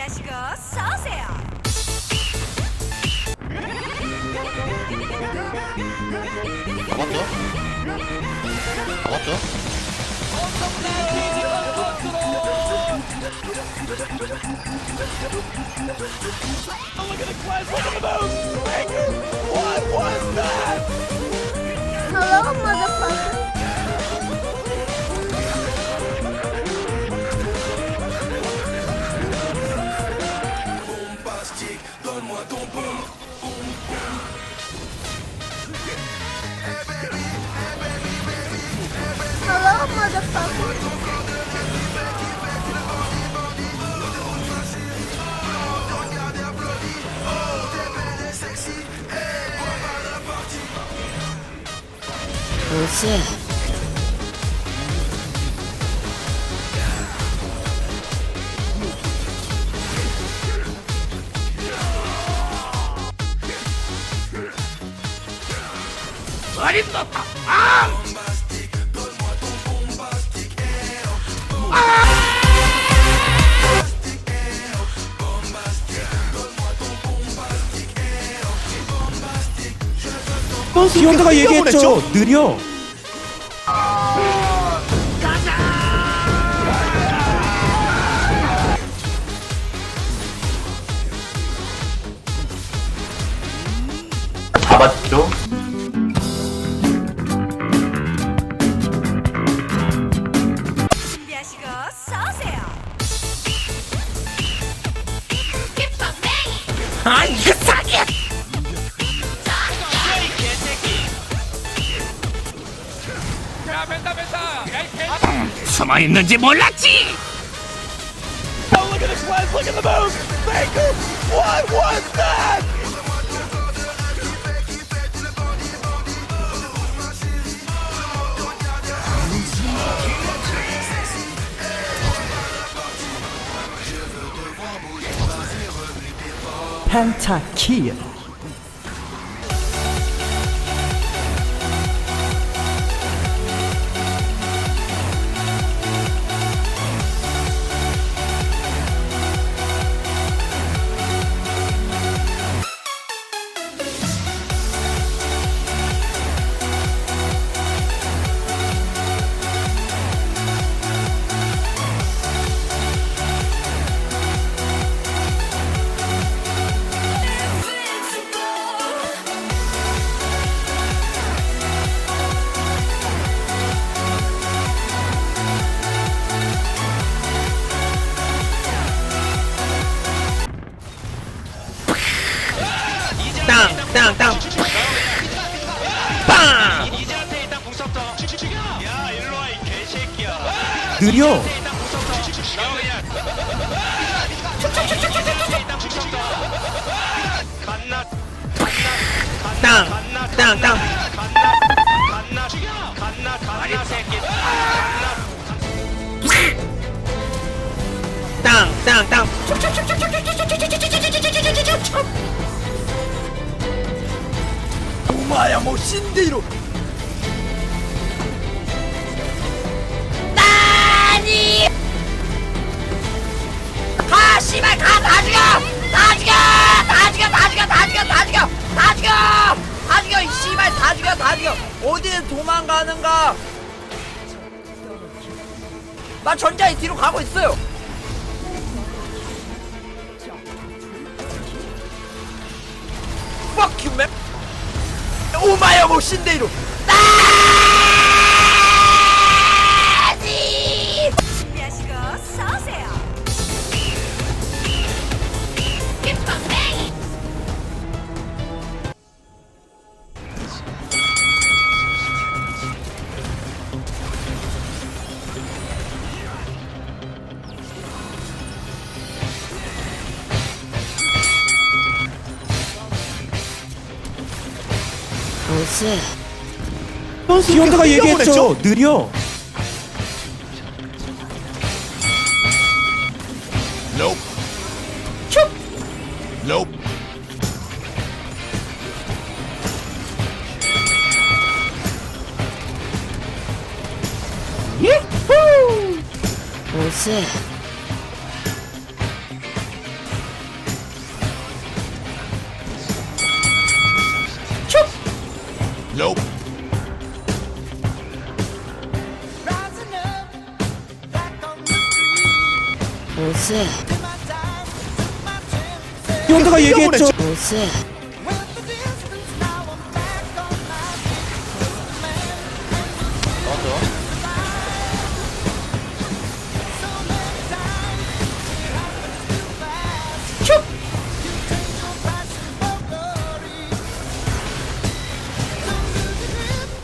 준비하시고 서세요. 잡았죠? 잡았죠? Hello, motherfucker. Hello, motherfucker. Oh, 보스 기현드가 얘기했죠. 느려. 잡았죠? 숨어 있는지 몰랐지. No, look at the slides, look at the moves! Baker, what was that? 펜타킬 땅, 땅, 땅. 빵! 이지한테 일단 공섭터 야, 일로 와, 이 개새끼야. 느려. 일단 공섭터 야, 그냥. 일단 공섭터 갓나. 땅, 갓나. 땅, 땅. 갓나. 갓나. 갓나. 갓나 새끼. 갓나. 땅, 땅, 땅. 오마야 뭐 신데이로. 가 씨발 가다 죽여 다 죽여 다 죽여 다 죽여 다 죽여 다 죽여 다 죽여 다 죽여 이 씨발 다 죽여 다 죽여 어디에 도망가는가 나 전자에 뒤로 가고 있어요 Fuck you man 오마야 뭐 신데이로 네. 기원타가 얘기했죠. 느려. Nope. Nope. 예? 후! 보세. 현타가 얘기했죠. 나왔죠?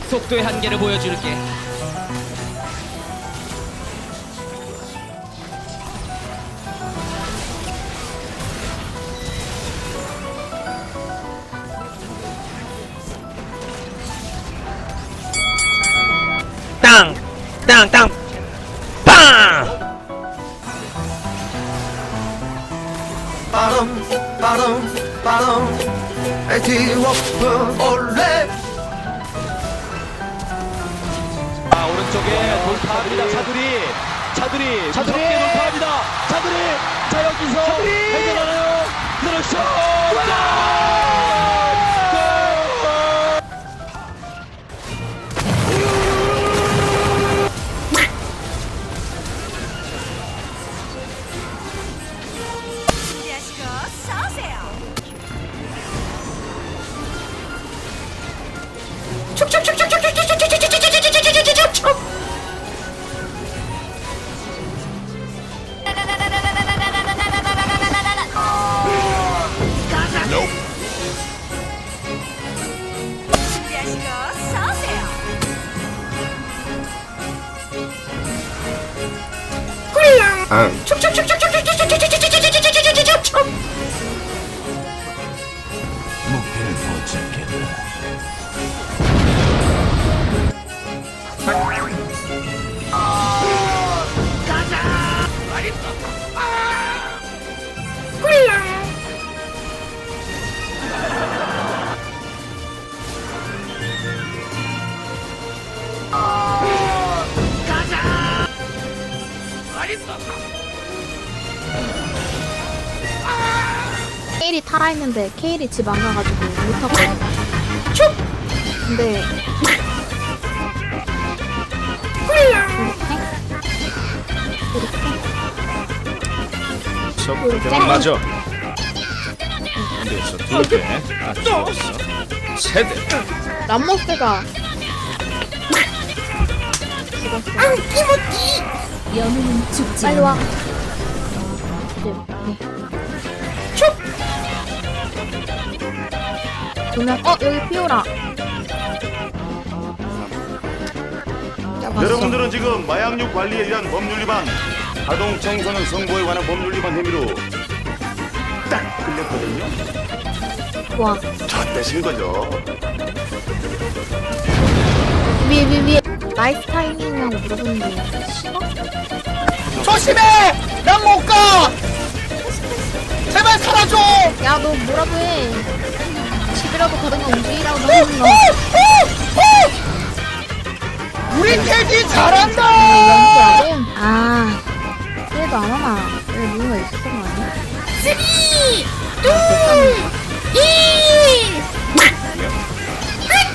속도의 한계를 보여줄게. 땅! 땅! 땅! 빵! 빠름 빠름 빠름. 에티워프 올레. 아 오른쪽에 돌파합니다. 차두리. 차두리. 차두리! 돌파합니다. 차두리! 자 여기서 해결하나요? 들어쇼 준비하시고 응. 축축축축축 케일이 타라 했는데 케일이 집 안 가가지고 못 탔거든. 근데 이렇게. 맞아. 그래서 두대아 죽었어. 세대. 람모스가 죽었어. 빨리 와. 조명. 어 여기 피오라. 야, 봤어. 여러분들은 지금 마약류 관리에 의한 법률 위반, 아동 청소년 성보에 관한 법률 위반 혐의로 딱 끌렸거든요. 와. 저 떼신 거죠. 위에 위에 위에. 나이스 타이밍이라고 물어보는데 싫어? 조심해! 난 못 가! 제발 살아줘! 야너 뭐라도 해. 집이라도 가든가 움직이라고 하는 거. 우리 테디 잘한다! 아, 그래도 안 하나. 왜 누군가 있었던 거 아니야? 3, 2, 1.